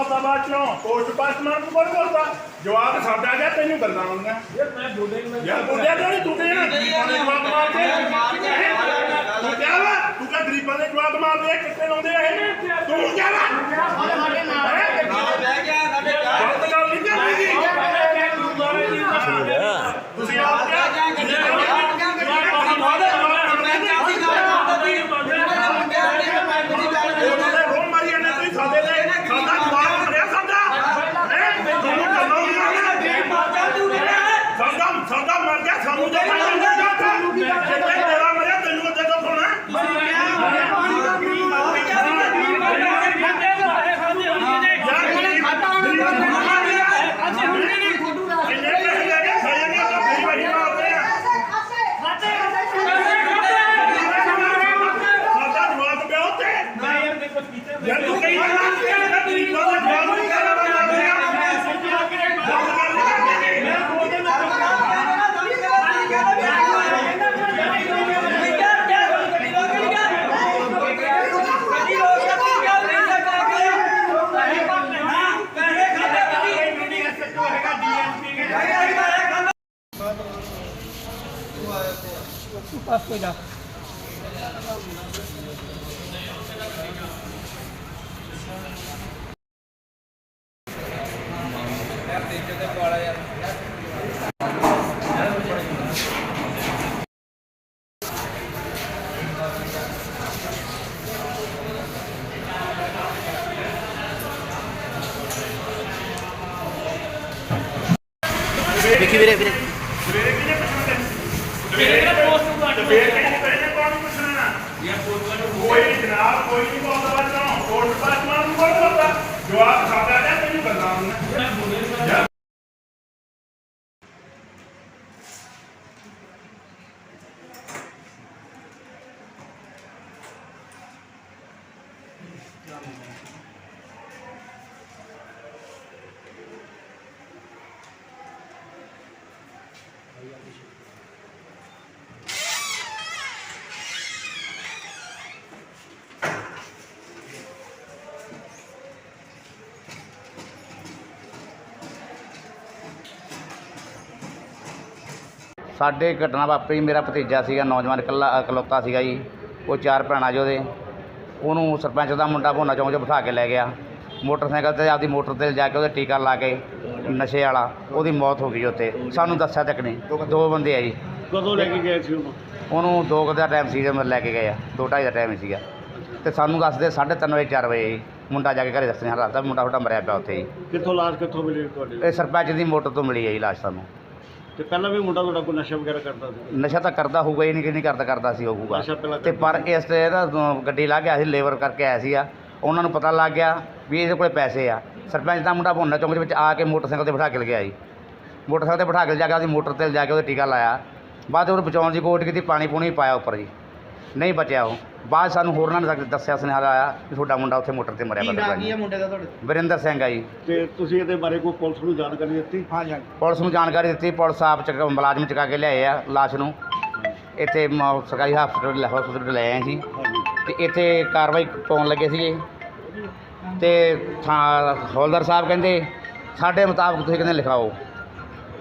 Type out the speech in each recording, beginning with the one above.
ਬੋਲਦਾ ਬਾਅਦ ਚੋਂ। ਪੋਸਟ ਪਾਸ ਮਾਰ ਤੂੰ ਕੋਣ ਬੋਲਦਾ। ਜਵਾਬ ਸਾਡਾ ਗਿਆ ਤੈਨੂੰ ਗੱਲਾਂ ਆਉਂਦੀਆਂ। ਯਾਰ ਮੈਂ ਬੋਲੇ ਨਹੀਂ। ਯਾਰ ਬੋਲਿਆ ਤਾਂ ਨਹੀਂ? ਤੂੰ ਤੇ ਨਾ ਗਰੀਬਾਂ ਦੇ ਜਵਾਬ ਮਾਰਦੇ ਤੂੰ ਕਿਹਾ ਵਾ? ਤੂੰ ਕਿਹਾ ਗਰੀਬਾਂ ਦੇ ਜਵਾਬ ਮਾਰਦੇ ਆ ਕਿੱਥੇ ਲਾਉਂਦੇ ਆ ਇਹ? ਤੂੰ ਕਿਹਾ ਵਾ ਗਲਤ ਗੱਲ ਨਹੀਂ ਕਰਦੀ ਤੁਸੀਂ ਆਪ ਕਿਹਾ ਰੋਣ ਮਾਰੀ ਜਾਂਦੇ ਤੁਸੀਂ ਸਾਡੇ ਦੇ ਸਾਡਾ ਜਵਾਬ ਮਰਿਆ ਸਾਡਾ ਹੈ ਤੁਹਾਨੂੰ ਕਰਨਾ ਨਹੀਂ ਸਾਡਾ ਸਾਡਾ ਮਰ ਗਿਆ ਸਾਨੂੰ ਜੇ ਕਿਤੇ ਤੇਰਾ ਮਰਿਆ ਤੈਨੂੰ ਅੱਗੇ ਤੋਂ ਸੁਣਾ ਯਾਰ ਗਰੀਬ ਗਰੀਬ ਇੰਨੇ ਪੈਸੇ ਲੈ ਕੇ ਖਾਈ ਜਾਂਦੇ ਤਾਂ ਗਰੀਬ ਹੀ ਮਾਰਦੇ ਆ ਸਾਡਾ ਜਵਾਬ ਪਿਆ ਉੱਤੇ ਯਾਰ ਤੂੰ ਕਹੀ ਜਾਂਦਾ ਕਿ ਗਰੀਬਾਂ ਦਾ ਜਵਾਬ ਨਹੀਂ ਕਰਨਾ ਮਾਰਦੇ ਆ ਗੱਲ ਕਰ ਨਹੀਂ ਦੇਖੀ ਵੀਰੇ ਵੀਰੇ ਸਵੇਰੇ ਕਿਹਨੇ ਪੁੱਛਣਾ ਤੈਨੂੰ ਸਵੇਰੇ ਕਿਹਨੇ ਪੋਸਟ ਨੂੰ ਸਵੇਰੇ ਕਿਹਨੇ ਕਿਹਨੇ ਕੌਣ ਪੁੱਛਣਾ ਕੋਈ ਜਨਾਬ ਕੋਈ ਨਹੀਂ ਬੋਲਦਾ ਬੱਚਾ ਕੋਰਟ ਪਾਸ ਮਾਰ ਨੂੰ ਕੋਣ ਬੋਲਦਾ ਜਵਾਬ ਸਾਡਾ ਹੈ ਤੈਨੂੰ ਗੱਲਾਂ ਆਉਂਦੀਆਂ ਸਾਡੇ ਘਟਨਾ ਵਾਪਰੀ ਮੇਰਾ ਭਤੀਜਾ ਸੀਗਾ ਨੌਜਵਾਨ ਇਕੱਲਾ ਇਕਲੌਤਾ ਸੀਗਾ ਜੀ ਉਹ ਚਾਰ ਭੈਣਾਂ ਜੋ ਉਹਦੇ। ਉਹਨੂੰ ਸਰਪੰਚ ਦਾ ਮੁੰਡਾ ਭੋਨਾ ਚੌਂਕ 'ਚ ਬਿਠਾ ਕੇ ਲੈ ਗਿਆ। ਮੋਟਰਸਾਈਕਲ ਤੇ ਆਪਦੀ ਮੋਟਰ ਤੇ ਜਾ ਕੇ ਉਹਦੇ ਟੀਕਾ ਲਾ ਕੇ ਨਸ਼ੇ ਵਾਲਾ ਉਹਦੀ ਮੌਤ ਹੋ ਗਈ ਉੱਥੇ। ਸਾਨੂੰ ਦੱਸਿਆ ਤੱਕ ਨਹੀਂ। ਦੋ ਬੰਦੇ ਆ ਜੀ। ਕਦੋਂ ਲੈ ਕੇ ਗਏ ਸੀ ਉਹਨੂੰ? ਉਹਨੂੰ ਦੋ ਕੁ ਦਾ ਟਾਈਮ ਸੀ ਜਦੋਂ ਲੈ ਕੇ ਗਏ ਆ। ਦੋ ਢਾਈ ਦਾ ਟਾਈਮ ਸੀਗਾ। ਤੇ ਸਾਨੂੰ ਦੱਸਦੇ 3:30 ਵਜੇ 4 ਵਜੇ ਜੀ ਮੁੰਡਾ ਜਾ ਕੇ ਘਰੇ ਦੱਸਣੇ ਹਾਲਾਤ ਦਾ ਮੁੰਡਾ ਤੁਹਾਡਾ ਮਰਿਆ ਪਿਆ ਉੱਥੇ ਜੀ। ਕਿੱਥੋਂ ਲਾਸ਼ ਕਿੱਥੋਂ ਮਿਲੀ ਤੁਹਾਡੇ? ਇਹ ਸਰਪੰਚ ਦੀ ਮੋਟਰ ਤੋਂ ਮਿਲੀ ਹੈ ਜੀ ਲਾਸ਼ ਸਾਨੂੰ। ਤੇ ਪਹਿਲਾਂ ਵੀ ਮੁੰਡਾ ਤੁਹਾਡਾ ਕੋਈ ਨਸ਼ਾ ਵਗੈਰਾ ਕਰਦਾ ਸੀ? ਨਸ਼ਾ ਤਾਂ ਕਰਦਾ ਹੋਊਗਾ ਹੀ ਨਹੀਂ ਕਿ ਨਹੀਂ ਕਰਦਾ ਕਰਦਾ ਸੀ ਹੋਊਗਾ। ਨਸ਼ਾ ਪਹਿਲਾਂ ਤੇ ਪਰ ਇਸ ਤੇ ਅਹ ਗੱਡੀ ਲਾ ਕੇ ਆਇਆ ਸੀ ਲੇਬਰ ਕਰਕੇ ਆਇਆ ਸੀਗਾ। ਉਹਨਾਂ ਨੂੰ ਪਤਾ ਲੱਗ ਗਿਆ ਵੀ ਇਹਦੇ ਕੋਲੇ ਪੈਸੇ ਆ। ਸਰਪੰਚ ਦਾ ਮੁੰਡਾ ਭੁੰਨਾ ਚੌਂਕ ਦੇ ਵਿੱਚ ਆ ਕੇ ਮੋਟਰਸਾਈਕਲ ਤੇ ਬਿਠਾ ਕੇ ਲਗਿਆ ਜੀ। ਮੋਟਰਸਾਈਕਲ ਤੇ ਬਿਠਾ ਕੇ ਜਾ ਕੇ ਉਹਦੀ ਮੋਟਰ ਤੇ ਜਾ ਕੇ ਉਹਦੇ ਟੀਕਾ ਲਾਇਆ। ਬਾਅਦ 'ਚ ਉਹਨੂੰ ਬਚਾਉਣ ਦੀ ਕੋਸ਼ਿਸ਼ ਕੀਤੀ ਪਾਣੀ ਪੂਣੀ ਪਾਇਆ ਉੱਪਰ ਜੀ। ਨਹੀਂ ਬਚਿਆ ਉਹ। ਬਾਅਦ ਸਾਨੂੰ ਹੋਰਨਾਂ ਨੇ ਦੱਸਿਆ ਸੁਨੇਹਾ ਆਇਆ ਕਿ ਤੁਹਾਡਾ ਮੁੰਡਾ ਉੱਥੇ ਮੋਟਰ ਤੇ ਮਰਿਆ ਪਿਆ ਜੀ ਮੁੰਡੇ ਦਾ ਤੁਹਾਡੇ? ਵਰਿੰਦਰ ਸਿੰਘ ਆ ਜੀ। ਤੇ ਤੁਸੀਂ ਇਹਦੇ ਬਾਰੇ ਕੋਈ ਪੁਲਿਸ ਨੂੰ ਜਾਣਕਾਰੀ ਦਿੱਤੀ? ਹਾਂਜੀ ਪੁਲਿਸ ਨੂੰ ਜਾਣਕਾਰੀ ਦਿੱਤੀ ਪੁਲਿਸ ਆਪ ਚੱਕ ਮੁਲਾਜ਼ਮ ਚੁਕਾ ਕੇ ਲਿਆਏ ਆ ਲਾਸ਼ ਨੂੰ। ਇੱਥੇ ਮ- ਸਰਕਾਰੀ ਹਸਪਤਾਲ ਹਸਪਤਾਲ ਲੈ ਆਏ ਸੀ। ਤੇ ਇੱਥੇ ਕਾਰਵਾਈ ਪਾਉਣ ਲੱਗੇ ਸੀਗੇ। ਤੇ ਥਾਂ ਹੌਲਦਾਰ ਸਾਹਿਬ ਕਹਿੰਦੇ ਸਾਡੇ ਮੁਤਾਬਕ ਤੁਸੀਂ ਕਹਿੰਦੇ ਲਿਖਾਓ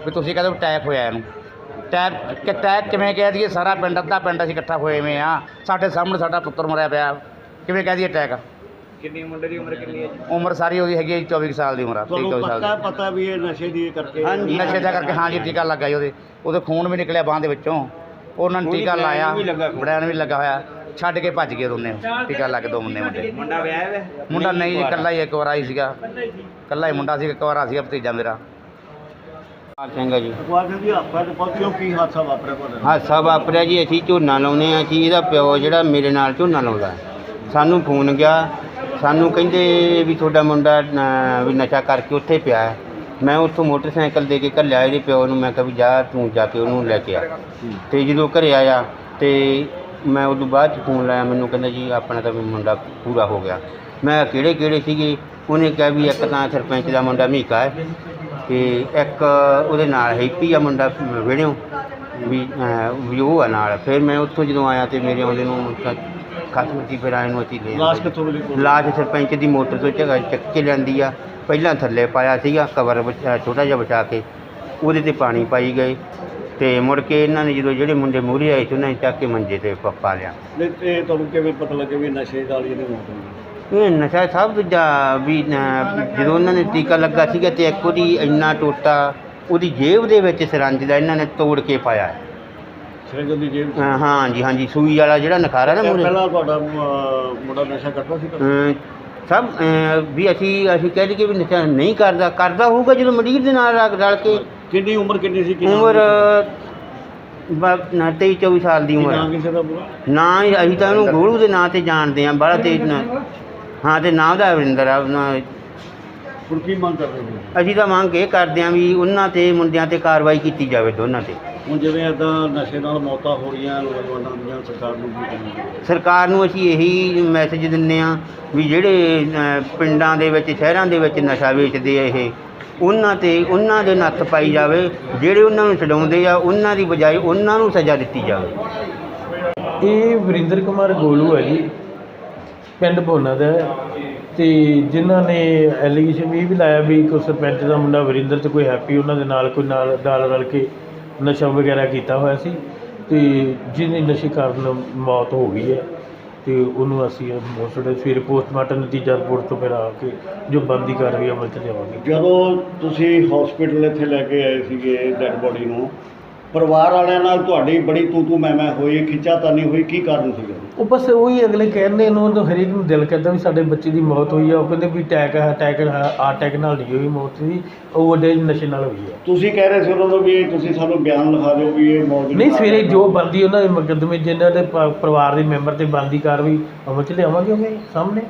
ਵੀ ਤੁਸੀਂ ਕਹਿੰਦੇ ਅਟੈਕ ਹੋਇਆ ਇਹਨੂੰ। ਟੈਕ ਕਿ ਟੈਕ ਕਿਵੇਂ ਕਹਿ ਦਈਏ ਸਾਰਾ ਪਿੰਡ ਅੱਧਾ ਪਿੰਡ ਅਸੀਂ ਇਕੱਠਾ ਹੋਏ ਹੋਏ ਆ ਸਾਡੇ ਸਾਹਮਣੇ ਸਾਡਾ ਪੁੱਤਰ ਮਰਿਆ ਪਿਆ। ਕਿਵੇਂ ਕਹਿ ਦਈਏ ਅਟੈਕ ਕਿੰਨੀ ਮੁੰਡੇ ਦੀ ਉਮਰ ਕਿੰਨੀ ਹੈ ਜੀ? ਉਮਰ ਸਾਰੀ ਉਹਦੀ ਹੈਗੀ ਹੈ ਜੀ 24 ਕੁ ਸਾਲ ਦੀ ਉਮਰ ਆ 23 ਤੁਹਾਨੂੰ 24 ਸਾਲ ਪੱਕਾ ਦੀ। ਪਤਾ ਵੀ ਇਹ ਨਸ਼ੇ ਦੀ ਕਰਕੇ ਨਸ਼ੇ ਦਾ ਕਰਕੇ ਹਾਂ ਜੀ ਟੀਕਾ ਲੱਗਾ ਜੀ ਉਹਦੇ। ਉਹਦੇ ਖੂਨ ਵੀ ਨਿਕਲਿਆ ਬਾਂਹ ਦੇ ਵਿੱਚੋਂ। ਉਹਨਾਂ ਨੇ ਟੀਕਾ ਲਾਇਆ। ਬੜਿਆਂ ਵੀ ਲੱਗਾ ਹੋਇਆ। ਛੱਡ ਕੇ ਭੱਜ ਗਏ ਦੋਨੇ। ਟੀਕਾ ਲੱਗ ਦੋ ਮੁੰਡੇ ਮੁੰਡੇ। ਮੁੰਡਾ ਵਿਆਹ ਹੈ ਮੁੰਡਾ ਨਹੀਂ ਜੀ ਇਕੱਲਾ ਹੀ ਇੱਕ ਵਾਰ ਆਈ ਸੀਗਾ। ਇਕੱਲਾ ਹੀ ਮੁੰਡਾ ਸੀ ਇੱਕ ਵਾਰ ਆ ਸੀਗਾ ਭਤੀਜਾ ਮੇਰਾ। ਪਾਲ ਸਿੰਘ ਆ ਜੀ। ਅਖਬਾਰ ਜੀ ਆਪਾਂ ਤੇ ਪਹੁੰਚਿਓ ਕੀ ਹਾਦਸਾ ਵਾਪਰਿਆ ਤੁਹਾਡੇ ਨਾਲ? ਹਾਦਸਾ ਵਾਪਰਿਆ ਜੀ ਅਸੀਂ ਝੋਨਾ ਲਾਉਨੇ ਆ ਜੀ ਇਹਦਾ ਪਿਓ ਜਿਹੜਾ ਮੇਰੇ ਨਾਲ ਝੋਨਾ ਲਾਉਂਦਾ ਸਾਨੂੰ ਫੋਨ ਗਿਆ ਸਾਨੂੰ ਕਹਿੰਦੇ ਵੀ ਤੁਹਾਡਾ ਮੁੰਡਾ ਨ- ਵੀ ਨਸ਼ਾ ਕਰਕੇ ਉੱਥੇ ਪਿਆ ਹੈ। ਮੈਂ ਉੱਥੋਂ ਮੋਟਰਸਾਈਕਲ ਦੇ ਕੇ ਘੱਲਿਆ ਇਹਦੇ ਪਿਓ ਨੂੰ ਮੈਂ ਕਿਹਾ ਵੀ ਜਾ ਤੂੰ ਜਾ ਕੇ ਉਹਨੂੰ ਲੈ ਕੇ ਆ। ਤੇ ਜਦੋਂ ਘਰੇ ਆਇਆ ਤੇ ਮੈਂ ਉਦੋਂ ਬਾਅਦ ਚ ਫੋਨ ਲਾਇਆ ਮੈਨੂੰ ਕਹਿੰਦਾ ਜੀ ਆਪਣਾ ਤਾਂ ਵੀ ਮੁੰਡਾ ਪੂਰਾ ਹੋ ਗਿਆ। ਮੈਂ ਕਿਹੜੇ ਕਿਹੜੇ ਸੀਗੇ? ਉਹਨੇ ਕਿਹਾ ਵੀ ਇੱਕ ਤਾਂ ਸਰਪੰਚ ਦਾ ਮੁੰਡਾ ਮੀਕਾ ਹੈ। ਤੇ ਇੱਕ ਉਹਦੇ ਨਾਲ ਹੈਪੀ ਆ ਮੁੰਡਾ ਵਿਹੜਿਓ ਵੀ ਵੀ ਉਹ ਆ ਨਾਲ। ਫਿਰ ਮੈਂ ਉੱਥੋਂ ਜਦੋਂ ਆਇਆ ਤੇ ਮੇਰੇ ਆਉਂਦੇ ਨੂੰ ਖਤਮ ਸੀ ਫਿਰ ਆਏ ਨੂੰ ਅਸੀਂ ਲੈ ਲਾਸ਼। ਕਿੱਥੋਂ ਮਿਲੀ? ਲਾਸ਼ ਸਰਪੰਚ ਦੀ ਮੋਟਰ ਤੋਂ ਝਗਾ ਚੱਕ ਕੇ ਲਿਆਂਦੀ ਆ। ਪਹਿਲਾਂ ਥੱਲੇ ਪਾਇਆ ਸੀਗਾ ਕਵਰ ਛੋਟਾ ਜਿਹਾ ਵਿਛਾ ਕੇ। ਉਹਦੇ ਤੇ ਪਾਣੀ ਪਾਈ ਗਏ ਤੇ ਮੁੜ ਕੇ ਇਹਨਾਂ ਨੇ ਜਦੋਂ ਜਿਹੜੇ ਮੁੰਡੇ ਮੂਹਰੇ ਆਏ ਸੀ ਉਹਨਾਂ ਨੇ ਚੱਕ ਕੇ ਮੰਜੇ ਤੇ ਪ- ਪਾ ਲਿਆ। ਨਹੀਂ ਇਹ ਤੁਹਾਨੂੰ ਕਿਵੇਂ ਪਤਾ ਲੱਗਿਆ ਵੀ ਨਸ਼ੇ ਹੀ ਇਹਦੀ ਮੌਤ ਹੋਈ? ਇਹ ਨਸ਼ਾ ਸਭ ਦੂਜਾ ਵੀ ਜਦੋਂ ਉਹਨਾਂ ਨੇ ਟੀਕਾ ਲੱਗਾ ਸੀਗਾ ਤੇ ਇੱਕ ਉਹਦੀ ਇੰਨਾ ਟੋਟਾ ਉਹਦੀ ਜੇਬ ਦੇ ਵਿੱਚ ਸਰੰਜ ਦਾ ਇਹਨਾਂ ਨੇ ਤੋੜ ਕੇ ਪਾਇਆ ਹੈ। ਸਿਰੰਜ ਦੀ ਜੇਬ ਸੂਈ ਵਾਲਾ ਜਿਹੜਾ ਨਖਾਰਾ ਨਾ ਮੂਹਰੇ। ਪਹਿਲਾਂ ਤੁਹਾਡਾ ਅਹ, ਮੁੰਡਾ ਨਸ਼ਾ ਕਰਦਾ ਸੀ ਸਭ ਵੀ ਅਸੀਂ ਅਸੀਂ ਕਹਿ ਦਈਏ ਵੀ ਨਸ਼ਾ ਨਹੀਂ ਕਰਦਾ ਕਰਦਾ ਹੋਊਗਾ ਜਦੋਂ ਮਰੀਜ਼ ਦੇ ਨਾਲ ਰਲ ਰਲ ਕੇ। ਕਿੰਨੀ ਉਮਰ ਕਿੰਨੀ ਸੀ ਕਿੰਨਾ ਉਮਰ ਬ- ਨਾ 23 24 ਸਾਲ ਦੀ ਉਮਰ ਨਾ ਆ। ਕਿਸੇ ਦਾ ਬੁਰਾ ਨਾ ਹੀ ਅਸੀਂ ਤਾਂ ਉਹਨੂੰ ਗੋਲੂ ਦੇ ਨਾਂ ਤੇ ਜਾਣਦੇ ਆ ਬੜਾ ਤੇਜ਼ ਨਾ। ਹਾਂ ਤੇ ਨਾਮ ਦਾ ਅਵਰਿੰਦਰ ਆ ਨਾ- ਹੁਣ ਕੀ ਮੰਗ ਕਰਦੇ ਹੋ? ਅਸੀਂ ਤਾਂ ਮੰਗ ਇਹ ਕਰਦੇ ਆ ਵੀ ਉਹਨਾਂ ਤੇ ਮੁੰਡਿਆਂ ਤੇ ਕਾਰਵਾਈ ਕੀਤੀ ਜਾਵੇ ਦੋਨਾਂ ਤੇ। ਹੁਣ ਜਿਵੇਂ ਇਦਾਂ ਨਸ਼ੇ ਨਾਲ ਮੌਤਾਂ ਹੋ ਰਹੀਆਂ ਨੌਜਵਾਨਾਂ ਦੀਆਂ ਸਰਕਾਰ ਨੂੰ ਕੀ ਕਰਨਾ ਸਰਕਾਰ ਨੂੰ ਅਸੀਂ ਇਹੀ ਮੈਸੇਜ ਦਿੰਨੇ ਆ ਵੀ ਜਿਹੜੇ ਅ, ਪਿੰਡਾਂ ਦੇ ਵਿੱਚ ਸ਼ਹਿਰਾਂ ਦੇ ਵਿੱਚ ਨਸ਼ਾ ਵੇਚਦੇ ਆ ਇਹ ਉਹਨਾਂ ਤੇ ਉਹਨਾਂ ਦੇ ਨੱਥ ਪਾਈ ਜਾਵੇ। ਜਿਹੜੇ ਉਹਨਾਂ ਨੂੰ ਛਡਾਉਂਦੇ ਆ ਉਹਨਾਂ ਦੀ ਬਜਾਏ ਉਹਨਾਂ ਨੂੰ ਸਜ਼ਾ ਦਿੱਤੀ ਜਾਵੇ। ਇਹ ਵਰਿੰਦਰ ਕੁਮਾਰ ਗੋਲੂ ਹੈ ਜੀ। ਪਿੰਡ ਭੋਨਾ ਦਾ ਅਤੇ ਜਿਨ੍ਹਾਂ ਨੇ ਐਲੀਗੇਸ਼ਨ ਇਹ ਵੀ ਲਾਇਆ ਵੀ ਕੋਈ ਸਰਪੰਚ ਦਾ ਮੁੰਡਾ ਵਰਿੰਦਰ ਤੇ ਕੋਈ ਹੈਪੀ, ਉਹਨਾਂ ਦੇ ਨਾਲ ਕੋਈ ਨਾਲ ਨਾਲ ਰਲ ਕੇ ਨਸ਼ਾ ਵਗੈਰਾ ਕੀਤਾ ਹੋਇਆ ਸੀ। ਅਤੇ ਜਿਹਨੇ ਨਸ਼ੇ ਕਾਰਨ ਮੌਤ ਹੋ ਗਈ ਹੈ ਅਤੇ ਉਹਨੂੰ ਅਸੀਂ ਮੋਸਟਡ ਸਵੇਰੇ ਪੋਸਟਮਾਰਟਮ ਨਤੀਜਾ ਰਿਪੋਰਟ ਤੋਂ ਫਿਰ ਆ ਕੇ ਜੋ ਬੰਦੀ ਕਾਰਵਾਈ ਅਮਲ ਚ ਲਿਆਵਾਂਗੇ। ਜਦੋਂ ਤੁਸੀਂ ਹਸਪੀਟਲ ਇੱਥੇ ਲੈ ਕੇ ਆਏ ਸੀਗੇ ਡੈਡ ਬੋਡੀ ਨੂੰ ਪਰਿਵਾਰ ਵਾਲਿਆਂ ਨਾਲ ਤੁਹਾਡੀ ਬੜੀ ਤੂੰ ਤੂੰ ਮੈਂ ਮੈਂ ਹੋਈ ਖਿੱਚਾਤਾਨੀ ਹੋਈ ਕੀ ਕਾਰਨ ਸੀਗਾ? ਉਹ ਬਸ ਉਹੀ ਅਗਲੇ ਕਹਿੰਦੇ ਨੇ ਉਹ ਹਰੇਕ ਨੂੰ ਦਿਲ ਕਰਦਾ ਵੀ ਸਾਡੇ ਬੱਚੇ ਦੀ ਮੌਤ ਹੋਈ ਆ। ਉਹ ਕਹਿੰਦੇ ਵੀ ਅਟੈਕ ਹੈ ਅਟੈਕ ਅਟੈਕ ਨਾਲ ਨਹੀਂ ਹੋਈ ਮੌਤ ਦੀ ਉਹ ਵੱਡੇ ਨਸ਼ੇ ਨਾਲ ਹੋਈ ਹੈ ਤੁਸੀਂ ਕਹਿ ਰਹੇ ਸੀ ਉਹਨਾਂ ਨੂੰ ਵੀ ਤੁਸੀਂ ਸਾਨੂੰ ਬਿਆਨ ਲਿਖਾ ਦਿਓ ਵੀ ਇਹ ਮੌਤ ਦੀ ਨਹੀਂ ਸਵੇਰੇ। ਜੋ ਬੰਦੀ ਉਹਨਾਂ ਦੇ ਮੁਕੱਦਮੇ ਜਿਨ੍ਹਾਂ ਦੇ ਪ- ਪਰਿਵਾਰ ਦੇ ਮੈਂਬਰ ਤੇ ਬੰਦੀ ਕਾਰਵਾਈ ਅਮਲ ਚ ਲਿਆਵਾਂਗੇ ਉਹਦੇ ਸਾਹਮਣੇ?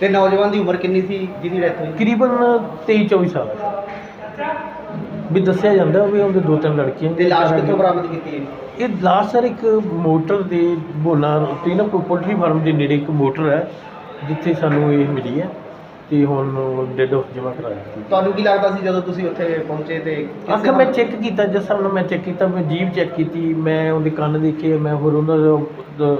ਤੇ ਨੌਜਵਾਨ ਦੀ ਉਮਰ ਕਿੰਨੀ ਸੀ? ਜਿਹਦੀ ਡੈਥ ਹੋਈ? ਤਕਰੀਬਨ 23 24 ਸਾਲ। ਦਾ ਵੀ ਦੱਸਿਆ ਜਾਂਦਾ ਵੀ ਉਹਦੇ ਦੋ ਤਿੰਨ ਲੜਕੀਆਂ ਤੇ ਲਾਸ਼ ਕਿੱਥੋਂ ਬਰਾਮਦ ਕੀਤੀ ਹੈ? ਇਹ ਲਾਸਟ ਸਰ ਇੱਕ ਮੋਟਰ ਦੇ ਬੋਨਾ ਉੱਤੇ ਨਾ ਕੋਈ ਪੋਲਟਰੀ ਫਾਰਮ ਦੇ ਨੇੜੇ ਇੱਕ ਮੋਟਰ ਹੈ ਜਿੱਥੇ ਸਾਨੂੰ ਇਹ ਮਿਲੀ ਹੈ ਤੇ ਹੁਣ ਡੈਡ ਆਫ ਜਮ੍ਹਾਂ ਕਰਾਇਆ ਤੁਹਾਨੂੰ ਕੀ ਲੱਗਦਾ ਸੀ ਜਦੋਂ ਤੁਸੀਂ ਉੱਥੇ ਪਹੁੰਚੇ ਤੇ ਕਿਸ ਅੱਖ ਮੈਂ ਚੈੱਕ ਕੀਤਾ ਜਿਸ ਹਿਸਾਬ ਨਾਲ ਮੈਂ ਚੈੱਕ ਕੀਤਾ ਮੈਂ ਜੀਭ ਚੈੱਕ ਕੀਤੀ ਮੈਂ ਉਹਦੇ ਕੰਨ ਦੇਖੇ ਮੈਂ ਹੋਰ ਉਹਨਾਂ ਦਾ ਦ-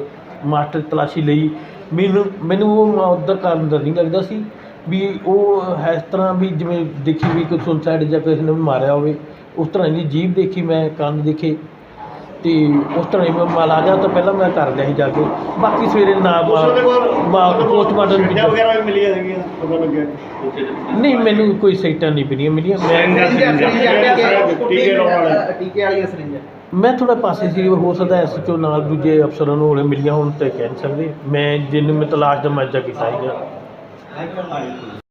ਮਾਸਟਰ ਤਲਾਸ਼ੀ ਲਈ। ਮੈਨੂੰ ਮੈਨੂੰ ਉਹ ਉਧਰ ਕਾਰਨ ਅੰਦਰ ਨਹੀਂ ਲੱਗਦਾ ਸੀ। ਵੀ ਉਹ ਇਸ ਤਰ੍ਹਾਂ ਵੀ ਜਿਵੇਂ ਦੇਖੀ ਵੀ ਕੋਈ ਸੁਨਸਾਈਡ ਜਾਂ ਕਿਸੇ ਨੇ ਮਾਰਿਆ ਹੋਵੇ ਉਸ ਤਰ੍ਹਾਂ ਦੀ ਜੀਭ ਦੇਖੀ ਮੈਂ ਕੰਨ ਦੇਖੇ ਤੇ ਉਸ ਤਰ੍ਹਾਂ ਹੀ ਮੈਂ ਮਲਾਜਾ ਤੋਂ ਪਹਿਲਾਂ ਮੈਂ ਕਰ ਲਿਆ ਸੀ ਜਾ ਕੇ। ਬਾਕੀ ਸਵੇਰੇ ਨਾ ਪੋਸਟਮਾਰਟਮ ਸਿੱਟਾਂ ਵਗੈਰਾ ਵੀ ਮਿਲੀਆਂ ਸੀਗੀਆਂ ਪਤਾ ਲੱਗਿਆ ਨਹੀਂ ਮੈਨੂੰ ਕੋਈ ਸਈਟਾਂ ਨਹੀਂ ਮਿਲੀਆਂ ਮਿਲੀਆਂ। ਮੈਂ ਟੀਕੇ ਵਾਲੀਆਂ ਸਰਿੰਜਾਂ। ਮੈਂ ਥੋੜਾ ਪਾਸੇ ਸੀ ਹੋ ਸਕਦਾ ਐਸ ਚੋਂ ਨਾਲ ਦੂਜੇ ਅਫਸਰਾਂ ਨੂੰ ਹੋਲੇ ਮਿਲੀਆਂ ਹੁਣ ਤੇ ਕਹਿ ਨਹੀਂ ਸਕਦੇ। ਮੈਂ ਜਿੰਨੂੰ ਮੈਂ ਤਲਾਸ਼ ਦਾ ਮੱਜਾ ਕੀਤਾ ਸੀਗਾ। like your life.